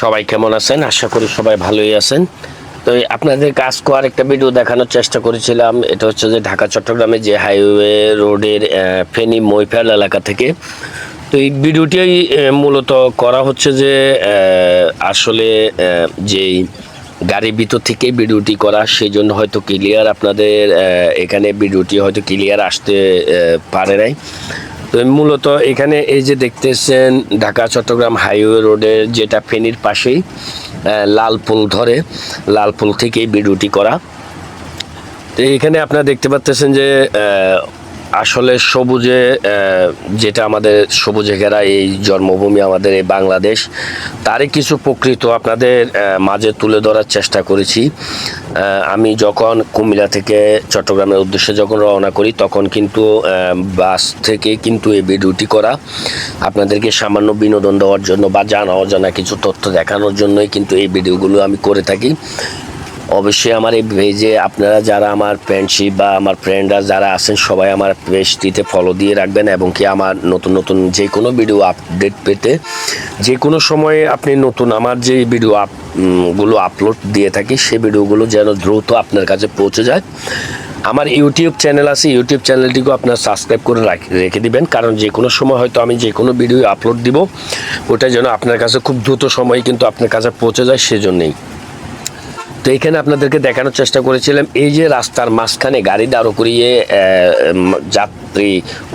সবাই কেমন আছেন? আশা করি সবাই ভালোই আছেন। তো আপনাদের কাজ করার একটা ভিডিও দেখানোর চেষ্টা করেছিলাম। এটা হচ্ছে যে ঢাকা, চট্টগ্রামে যে হাইওয়ে রোডের ফেনী, মৈফেল এলাকা থেকে। তো এই ভিডিওটি মূলত করা হচ্ছে যে আসলে যেই গাড়ির ভিতর থেকে ভিডিওটি করা সেই জন্য হয়তো ক্লিয়ার আপনাদের এখানে ভিডিওটি হয়তো ক্লিয়ার আসতে পারে নাই। তো মূলত এখানে এই যে দেখতেছেন ঢাকা, চট্টগ্রাম হাইওয়ে রোডের যেটা ফেনীর পাশেই লাল পুল ধরে লালপুল থেকে থেকেই ভিডিওটি করা। তো এখানে আপনারা দেখতে পাচ্ছেন যে আসলে সবুজে যেটা আমাদের সবুজে ঘেরা এই জন্মভূমি আমাদের এই বাংলাদেশ, তারই কিছু প্রকৃত আপনাদের মাঝে তুলে ধরার চেষ্টা করেছি। আমি যখন কুমিল্লা থেকে চট্টগ্রামের উদ্দেশ্যে যখন রওনা করি, তখন কিন্তু বাস থেকে কিন্তু এই ভিডিওটি করা। আপনাদেরকে সামান্য বিনোদন দেওয়ার জন্য বা জানা অজানা কিছু তথ্য দেখানোর জন্যই কিন্তু এই ভিডিওগুলো আমি করে থাকি। অবশ্যই আমার এই পেজে আপনারা যারা আমার ফ্রেন্ডশিপ বা আমার ফ্রেন্ডরা যারা আছেন, সবাই আমার পেজটিতে ফলো দিয়ে রাখবেন এবং কি আমার নতুন নতুন যে কোনো ভিডিও আপডেট পেতে যে কোনো সময়ে আপনি নতুন আমার যে ভিডিও আপগুলো আপলোড দিয়ে থাকি, সেই ভিডিওগুলো যেন দ্রুত আপনার কাছে পৌঁছে যায়। আমার ইউটিউব চ্যানেল আছে, ইউটিউব চ্যানেলটিকেও আপনার সাবস্ক্রাইব করে রাখ- রেখে দিবেন, কারণ যে কোনো সময় হয়তো আমি যে কোনো ভিডিও আপলোড দিব, ওটা যেন আপনার কাছে খুব দ্রুত সময়ে কিন্তু আপনার কাছে পৌঁছে যায়, সেজন্যই। তো এখানে আপনাদেরকে দেখানোর চেষ্টা করেছিলাম, এই যে রাস্তার মাঝখানে গাড়ি দাঁড় করিয়ে যাত্রী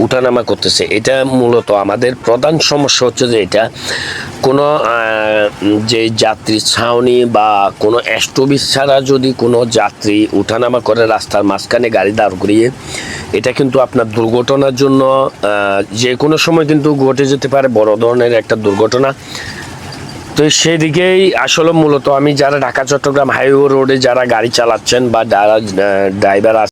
উঠানামা করতেছে, এটা মূলত আমাদের প্রধান সমস্যা হচ্ছে যে এটা কোনো যে যাত্রী ছাউনি বা কোনো স্টবিস ছাড়া যদি কোনো যাত্রী উঠানামা করে রাস্তার মাঝখানে গাড়ি দাঁড় করিয়ে, এটা কিন্তু আপনার দুর্ঘটনার জন্য যে কোনো সময় কিন্তু ঘটে যেতে পারে, বড় ধরনের একটা দুর্ঘটনা। তো সেদিকেই আসলে মূলত আমি যারা ঢাকা চট্টগ্রাম হাইওয়ে রোডে যারা গাড়ি চালাচ্ছেন বা যারা ড্রাইভার